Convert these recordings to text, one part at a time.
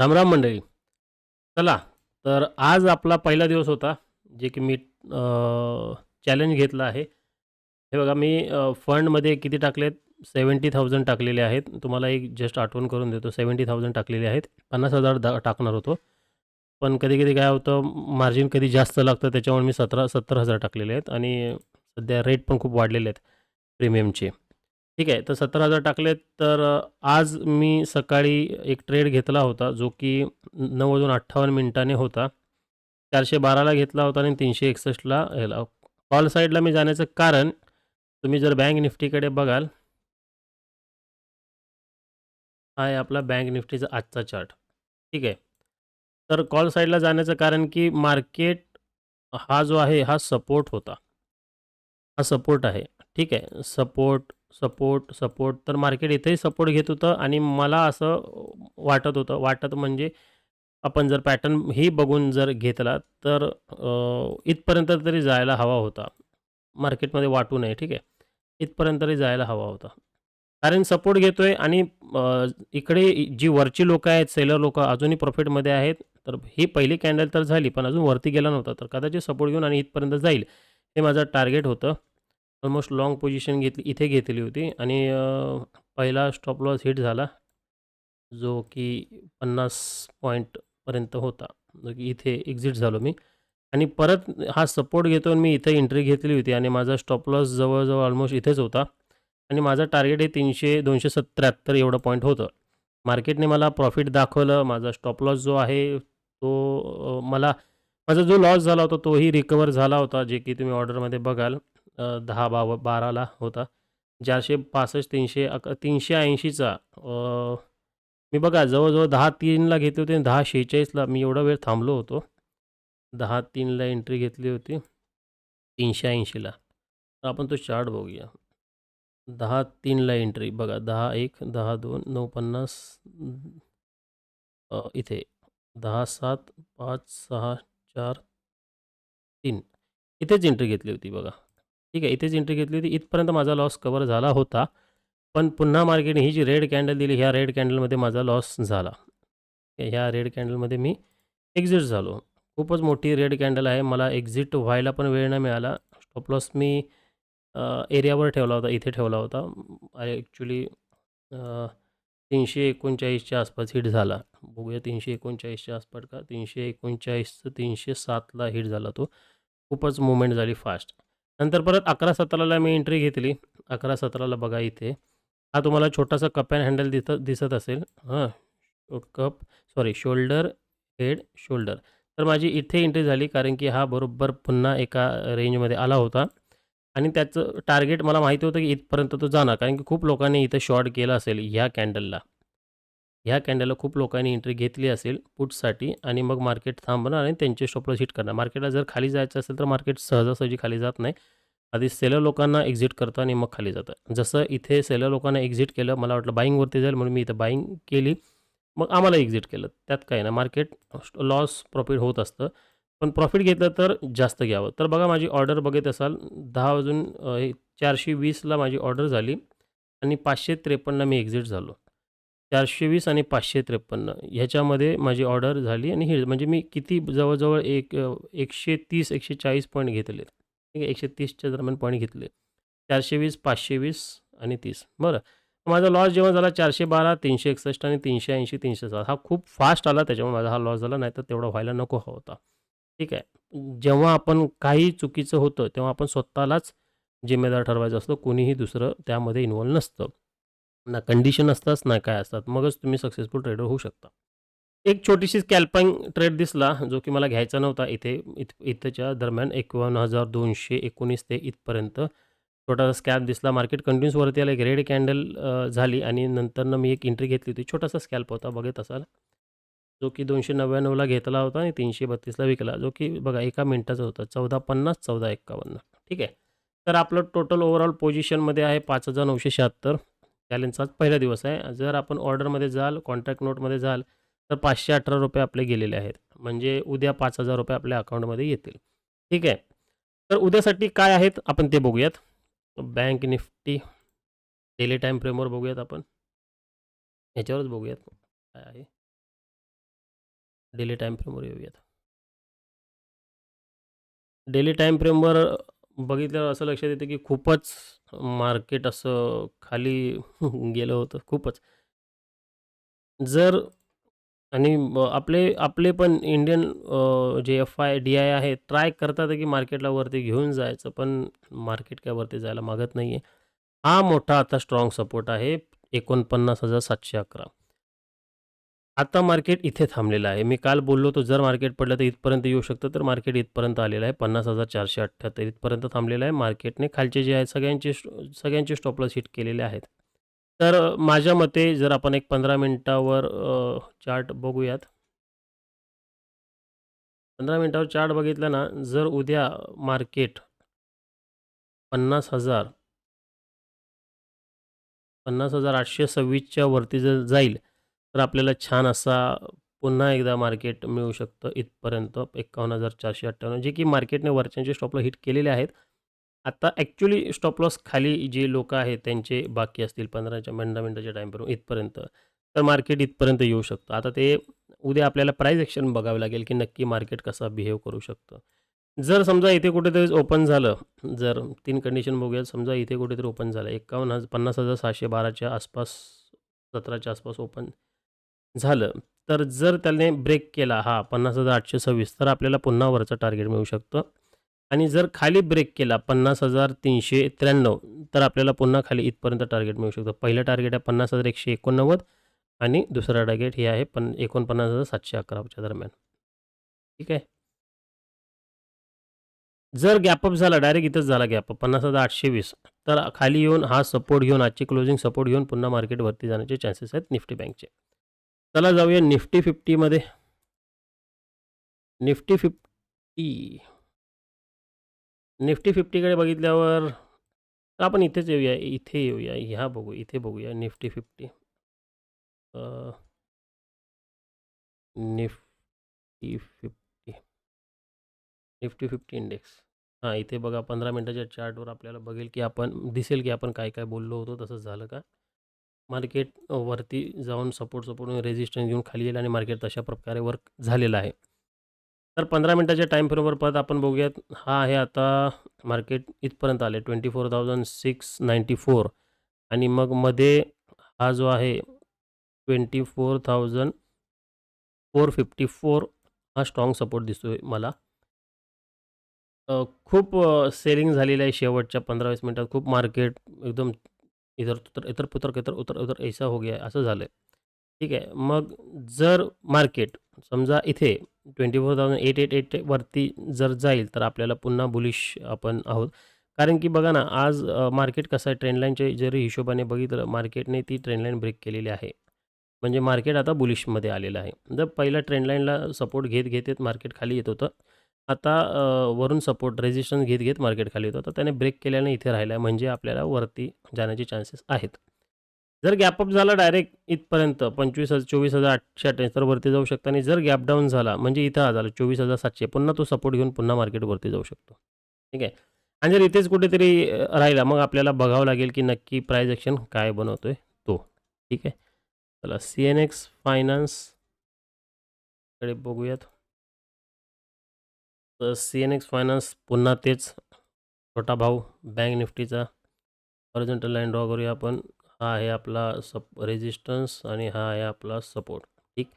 रामराम मंडळी. चला तर आज आपला पहिला दिवस होता जे की मी चॅलेंज घेतलं आहे. हे बघा मी फंडमध्ये किती टाकलेत? सेवन्टी थाउजंड टाकलेले आहेत. तुम्हाला एक जस्ट आठवण करून देतो. सेवन्टी थाउजंड टाकलेले आहेत. पन्नास हजार दा टाकणार होतो. पण कधी कधी काय होतं मार्जिन कधी जास्त लागतं त्याच्यामुळे मी सतरा सत्तर हजार टाकलेले आहेत. आणि सध्या रेट पण खूप वाढलेले आहेत प्रीमियमचे ठीक आहे तर सत्तर हजार टाकलेत तर आज मी सकाळी एक ट्रेड घेतला होता जो की नऊ वाजून अठ्ठावन्न मिनिटाने होता. चारशे बाराला घेतला होता आणि तीनशे एकसष्टला ह्याला कॉल साईडला मी जाण्याचं कारण तुम्ही जर बँक निफ्टीकडे बघाल हा आहे आपला बँक निफ्टीचा आजचा चार्ट ठीक आहे तर कॉल साईडला जाण्याचं कारण की मार्केट हा जो आहे हा सपोर्ट होता. हा सपोर्ट आहे. ठीक आहे सपोर्ट सपोर्ट सपोर्ट. तर मार्केट इथेही सपोर्ट घेत होतं आणि मला असं वाटत होतं वाटत म्हणजे आपण जर पॅटर्न ही बघून जर घेतला तर इथपर्यंत तरी जायला हवा होता. मार्केटमध्ये वाटू नये ठीक आहे? इथपर्यंत तरी जायला हवा होता. कारण सपोर्ट घेतो आहे आणि इकडे जी वरची लोकं आहेत सेलर लोकं अजूनही प्रॉफिटमध्ये आहेत तर ही पहिली कॅन्डल तर झाली पण अजून वरती गेला नव्हता तर कदाचित सपोर्ट घेऊन आणि इथपर्यंत जाईल हे माझं टार्गेट होतं. ऑलमोस्ट लाँग पोझिशन घेतली इथे घेतली होती. आणि पहिला स्टॉप लॉस हिट झाला जो की पन्नास पॉईंटपर्यंत होता. जो की इथे एक्झिट झालो मी. आणि परत हा सपोर्ट घेतो आणि मी इथे एंट्री घेतली होती. आणि माझा स्टॉप लॉस जवळजवळ ऑलमोस्ट इथेच होता. आणि माझा टार्गेट हे तीनशे दोनशे सत्त्याहत्तर एवढं पॉईंट होतं. मार्केटने मला प्रॉफिट दाखवलं. माझा स्टॉप लॉस जो आहे तो मला माझा जो लॉस झाला होता तोही रिकवर झाला होता जे की तुम्ही ऑर्डरमध्ये बघाल. दहा बाव बाराला होता. चारशे पासष्ट तीनशे अक तीनशे ऐंशीचा. मी बघा जवळजवळ दहा तीनला घेतले होते आणि दहा शेहेचाळीसला मी एवढा वेळ थांबलो होतो. दहा तीनला एंट्री घेतली होती. तीनशे ऐंशीला. तर आपण तो चार्ट बघूया. दहा तीनला एंट्री बघा दहा एक दहा दोन नऊ पन्नास इथे. दहा सात पाच सहा चार तीन. इथेच एंट्री घेतली होती बघा. ठीक आहे इथेच एंट्री घेतली होती. इथपर्यंत माझा लॉस कवर झाला होता. पण पुन्हा मार्केटने ही जी रेड कॅन्डल दिली ह्या रेड कॅन्डलमध्ये माझा लॉस झाला. ह्या रेड कॅन्डलमध्ये मी एक्झिट झालो. खूपच मोठी रेड कॅन्डल आहे. मला एक्झिट व्हायला पण वेळ नाही मिळाला. स्टॉप लॉस मी एरियावर ठेवला होता इथे ठेवला होता. ॲक्च्युली तीनशे एकोणचाळीसच्या आसपास हिट झाला. बघूया तीनशे एकोणचाळीसच्या आसपास का? तीनशे एकोणचाळीसचं तीनशे सातला हिट झाला तो. खूपच मुवमेंट झाली फास्ट नंतर परत अकरा सतराला मी एंट्री घेतली. अकरा सतराला बघा इथे. हा तुम्हाला छोटासा कप अँड हँडल दिसत दिसत असेल. हां cup sorry shoulder head shoulder तर माझी इथे एंट्री झाली कारण की हा बरोबर पुन्हा एका रेंजमध्ये आला होता. आणि त्याचं टार्गेट मला माहिती होतं की इथपर्यंत तो जाणार. कारण की खूप लोकांनी इथं शॉर्ट केलं असेल ह्या कॅन्डलला ह्या कॅन्डलला खूप लोकांनी एंट्री घेतली असेल पुटसाठी आणि मग मार्केट थांबणार आणि त्यांचे स्टॉपलॉस हिट करणार. मार्केटला जर खाली जायचं असेल तर मार्केट सहजासहजी खाली जात नाही. आधी सेलर लोकांना एक्झिट करतं आणि मग खाली जातं. जसं इथे सेलर लोकांना एक्झिट केलं मला वाटलं बाईंगवरती जाईल म्हणून मी इथं बाईंग केली मग आम्हाला एक्झिट केलं. त्यात काय ना मार्केट लॉस प्रॉफिट होत असतं. पण प्रॉफिट घेतलं तर जास्त घ्यावं. तर बघा माझी ऑर्डर बघत असाल दहा वाजून चारशे वीसला माझी ऑर्डर झाली आणि पाचशे त्रेपन्नला मी एक्झिट झालो. चारशे वीस आणि पाचशे त्रेपन्न ह्याच्यामध्ये माझी ऑर्डर झाली आणि हे म्हणजे मी किती जवळजवळ एक एकशे तीस एकशे चाळीस पॉईंट घेतले ठीक आहे एकशे तीसच्या दरम्यान पॉईंट घेतले. चारशे वीस पाचशे वीस आणि तीस. बरं. माझा लॉस जेव्हा झाला चारशे बारा तीनशे एकसष्ट आणि तीनशे ऐंशी तीनशे सात हा खूप फास्ट आला त्याच्यामुळे माझा हा लॉस झाला नाही तर तेवढा व्हायला नको हवा होता. ठीक आहे. जेव्हा आपण काही चुकीचं होतं तेव्हा आपण स्वतःलाच जिम्मेदार ठरवायचं असतं कोणीही दुसरं त्यामध्ये इन्व्हॉल्व नसतं. ना कंडिशन असतात ना काय असतात मगच तुम्ही सक्सेसफुल ट्रेडर होऊ शकता. एक छोटीशी स्कॅल्पिंग ट्रेड दिसला जो की मला घ्यायचा नव्हता इथे इत इथच्या दरम्यान एकावन्न हजार दोनशे एकोणीस ते इथपर्यंत. छोटासा स्कॅल्प दिसला मार्केट कंटिन्यूस वरती आला एक रेड कॅन्डल झाली आणि नंतरनं मी एक एंट्री घेतली होती. छोटासा स्कॅल्प होता बघत असाल. जो की दोनशे नव्याण्णवला घेतला होता आणि तीनशे बत्तीसला विकला. जो की बघा एका मिनटाचा होता चौदा पन्नास चौदा एक्कावन्न. ठीक आहे. तर आपलं टोटल ओव्हरऑल पोझिशनमध्ये आहे पाच हजार नऊशे शहात्तर. चॅलेंजचाच पहिला दिवस आहे. जर आपण ऑर्डरमध्ये जाल कॉन्ट्रॅक्ट नोटमध्ये जाल तर पाचशे अठरा रुपये आपले गेलेले आहेत. म्हणजे उद्या पाच हजार रुपये आपल्या अकाउंटमध्ये येतील. ठीक आहे. तर उद्यासाठी काय आहेत आपण ते बघूयात. बँक निफ्टी डेली टाईम फ्रेमवर बघूयात आपण. ह्याच्यावरच बघूयात काय आहे. डेली टाईम फ्रेमवर येऊयात. डेली टाईम फ्रेमवर बघितल्यावर असं लक्षात येतं की खूपच मार्केट असं खाली गेलं होतं खूपच. जर आणि आपले आपले पण इंडियन अ, जे एफ आय डी आय आहे ट्राय करतात की मार्केटला वरती घेऊन जायचं पण मार्केट काय वरती जायला मागत नाही आहे हा मोठा आता स्ट्रॉंग सपोर्ट आहे एकोणपन्नास हजार सातशे अकरा. आता मार्केट इथे थांबलेलं आहे. मी काल बोललो तो जर मार्केट पडलं तर इथपर्यंत येऊ शकतं तर मार्केट इथपर्यंत आलेलं आहे. पन्नास हजार चारशे अठ्ठ्याहत्तर इथपर्यंत थांबलेलं आहे. मार्केटने खालचे जे आहेत सगळ्यांचे सगळ्यांचे स्टॉपलॉस हिट केलेले आहेत. तर माझ्या मते जर आपण एक पंधरा मिनटावर चार्ट बघूयात. पंधरा मिनटावर चार्ट बघितलं ना जर उद्या मार्केट पन्नास हजार पन्नास हजार आठशे सव्वीसच्या वरती जर जाईल तर आपल्याला छान असा पुन्हा एकदा मार्केट मिळू शकतं इथपर्यंत. एकावन्न हजार चारशे अठ्ठावन्न. जे की मार्केटने वरच्यांचे स्टॉपला हिट केलेले आहेत. आता ॲक्च्युली स्टॉप लॉस खाली जे लोक आहेत त्यांचे बाकी असतील पंधराच्या पंधरा मिनटाच्या टाईमपर्यंत इथपर्यंत. तर मार्केट इथपर्यंत येऊ शकतं. आता ते उद्या आपल्याला प्राईज ॲक्शन बघावं लागेल की नक्की मार्केट कसा बिहेव करू शकतं. जर समजा इथे कुठेतरी ओपन झालं जर तीन कंडिशन बघूया समजा इथे कुठेतरी ओपन झालं. एकावन्न हजार पन्नास हजार सहाशे बाराच्या आसपास सतराच्या आसपास ओपन झालं. तर जर त्याने ब्रेक केला हा पन्नास हजार आठशे सव्वीस तर आपल्याला पुन्हा वरचं टार्गेट मिळू शकतं. आणि जर खाली ब्रेक केला पन्नास हजार तीनशे त्र्याण्णव तर आपल्याला पुन्हा खाली इथपर्यंत टार्गेट मिळू शकतं. पहिलं टार्गेट आहे पन्नास हजार एकशे एकोणनव्वद आणि दुसरा टार्गेट हे आहे पण एकोणपन्नास हजार सातशे अकराच्या दरम्यान. ठीक आहे? जर गॅपअप झाला डायरेक्ट इथंच झाला गॅपअप पन्नास हजार आठशे वीस तर खाली येऊन हा सपोर्ट घेऊन आजची क्लोजिंग सपोर्ट घेऊन पुन्हा मार्केट वरती जाण्याचे चान्सेस आहेत निफ्टी बँकचे. चला जाऊया निफ्टी फिफ्टीमध्ये निफ्टी फिफ्टी. निफ्टी फिफ्टीकडे बघितल्यावर आपण इथेच येऊया इथे येऊया ह्या बघू इथे बघूया Nifty fifty. Nifty fifty. Nifty fifty index. हां इथे बघा पंधरा मिनटाच्या चार्टवर आपल्याला बघेल की आपण दिसेल की आपण काय काय बोललो होतो तसंच झालं का? मार्केट वरती जाऊन सपोर्ट सपोर्ट रेजिस्टन्स घेऊन खाली येईल आणि मार्केट तशा प्रकारे वर्क झालेलं आहे. तर पंधरा मिनटाच्या टाईम फ्रेमवर परत आपण बघूयात. हा आहे आता मार्केट इथपर्यंत आले twenty four thousand six ninety four आणि मग मध्ये हा जो आहे twenty four thousand four fifty four हा स्ट्रॉंग सपोर्ट दिसतो आहे मला खूप सेलिंग झालेलं आहे शेवटच्या पंधरा वीस मिनटात. खूप मार्केट एकदम इधर तुतर इतर पुतर इतर उतर उतर ऐसा हो गया असं झालं आहे ठीक आहे मग जर मार्केट समजा इथे twenty four thousand eight eight eight वरती जर जाईल तर आपल्याला पुन्हा बुलिश आपण आहोत. कारण की बघा ना आज मार्केट कसं आहे ट्रेंडलाईनच्या जरी हिशोबाने बघितलं मार्केटने ती ट्रेंडलाईन ब्रेक केलेली आहे. म्हणजे मार्केट आता बुलिशमध्ये आलेलं आहे. जर पहिल्या ट्रेंडलाईनला सपोर्ट घेत घेत येत मार्केट खाली येत होतं आता अ, वरून सपोर्ट रेजिस्टन्स घेत घेत मार्केट खाली येतं. तर त्याने ब्रेक केल्याने इथे राहिला आहे म्हणजे आपल्याला वरती जाण्याचे चान्सेस आहेत. जर गॅपअप झाला डायरेक्ट इथपर्यंत पंचवीस हजार चोवीस हजार आठशे अठ्ठ्याऐंशी तर वरती जाऊ शकतो. आणि जर गॅप डाऊन झाला म्हणजे इथं हा झाला चोवीस हजार सातशे पुन्हा तो सपोर्ट घेऊन पुन्हा मार्केटवरती जाऊ शकतो. ठीक आहे? आणि जर इथेच कुठेतरी अ, राहिला मग आपल्याला बघावं लागेल की नक्की प्राईज ॲक्शन काय बनवतोय तो. ठीक आहे? चला सी एन एक्स फायनान्सकडे बघूयात. तर सी एन एक्स फायनान्स पुन्हा तेच छोटा भाऊ बँक निफ्टीचा. ऑरिजेंटल लाईन ड्रॉ करूया आपण. हा आहे आपला सप रेजिस्टन्स आणि हा आहे आपला सपोर्ट ठीक?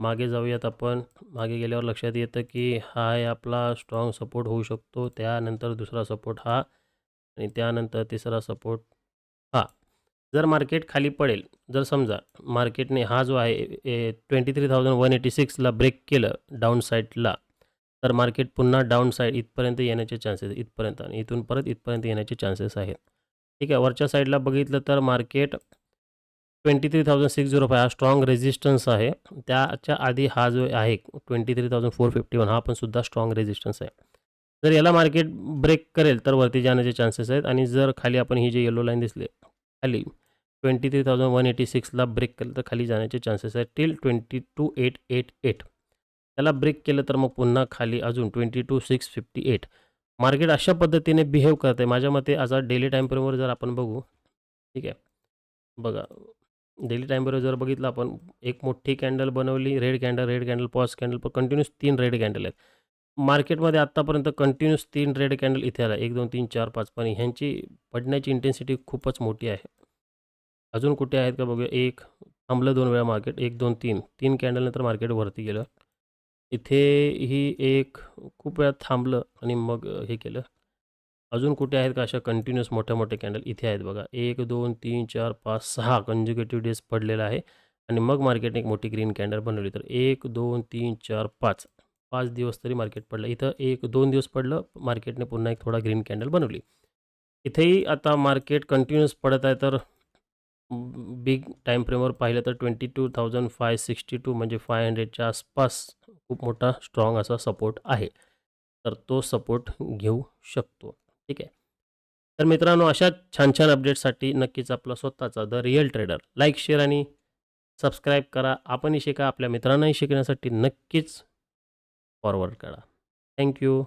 मागे जाऊयात आपण. मागे गेल्यावर लक्षात येतं की हा आहे आपला स्ट्रॉंग सपोर्ट होऊ शकतो. त्यानंतर दुसरा सपोर्ट हा आणि त्यानंतर तिसरा सपोर्ट हा. जर मार्केट खाली पडेल जर समजा मार्केटने हा जो आहे twenty three thousand one eighty सिक्सला break केलं डाऊन साईडला तर मार्केट पुन्हा डाऊन साईड इथपर्यंत येण्याचे चान्सेस इथपर्यंत आणि इथून परत इथपर्यंत येण्याचे चान्सेस आहेत. ठीक आहे वरच्या साईडला बघितलं तर market twenty three thousand six zero five हा स्ट्रॉंग रेजिस्टन्स आहे. त्याच्या आधी हा जो आहे twenty three thousand four fifty one हा पण सुद्धा स्ट्रॉंग रेजिस्टन्स आहे. जर याला मार्केट ब्रेक करेल तर वरती जाण्याचे चान्सेस आहेत आणि जर खाली आपण ही जे येलो लाईन दिसले खाली twenty three thousand one eighty सिक्सला break केलं तर खाली जाण्याचे चान्सेस आहेत till twenty two eight eight eight त्याला ब्रेक केलं तर मग पुन्हा खाली अजून twenty two six fifty eight market अशा पद्धतीने बिहेव करते माझ्या मते आज डेली टाईम फ्रेमवर जर आपण बघू ठीक आहे? बघा डेली टाईमवर जर बघितलं आपण एक मोठी कॅन्डल बनवली red candle red candle pause candle पण कंटिन्यूस तीन रेड कॅन्डल आहेत. मार्केटमध्ये आत्तापर्यंत कंटिन्यूस तीन रेड कॅन्डल इथे आला. एक दोन तीन चार पाच पण ह्यांची पडण्याची इंटेन्सिटी खूपच मोठी आहे. अजून कुठे आहेत का बघूया? एक थांबलं दोन वेळा मार्केट एक दोन तीन. तीन कॅन्डलनंतर मार्केट वरती गेलं. इथे ही एक खूप वेळा थांबलं आणि मग हे केलं. अजून कुठे आहेत का अशा कंटिन्युअस मोठ्या मोठ्या कॅन्डल इथे आहेत बघा. एक दोन तीन चार पाच सहा कंजिक्युटिव्ह डेज पडलेला आहे आणि मग मार्केटने एक मोठी ग्रीन कॅन्डल बनवली. तर एक दोन तीन चार पाच. पाच दिवस तरी मार्केट पडलं. इथं एक दोन दिवस पडलं मार्केटने पुन्हा एक थोडा ग्रीन कॅन्डल बनवली. इथेही आता मार्केट कंटिन्युअस पडत आहे तर बिग टाईम फ्रेमवर पाहिलं तर twenty two thousand five sixty two म्हणजे फाय हंड्रेडच्या आसपास खूप मोठा स्ट्रॉंग असा सपोर्ट आहे. तर तो सपोर्ट घेऊ शकतो. ठीक आहे? तर मित्रांनो अशा छान छान अपडेट्ससाठी नक्कीच आपला स्वतःचा the real trader like share आणि सबस्क्राईब करा. आपणही शिका. आपल्या मित्रांनाही शिकण्यासाठी नक्कीच फॉरवर्ड करा थँक्यू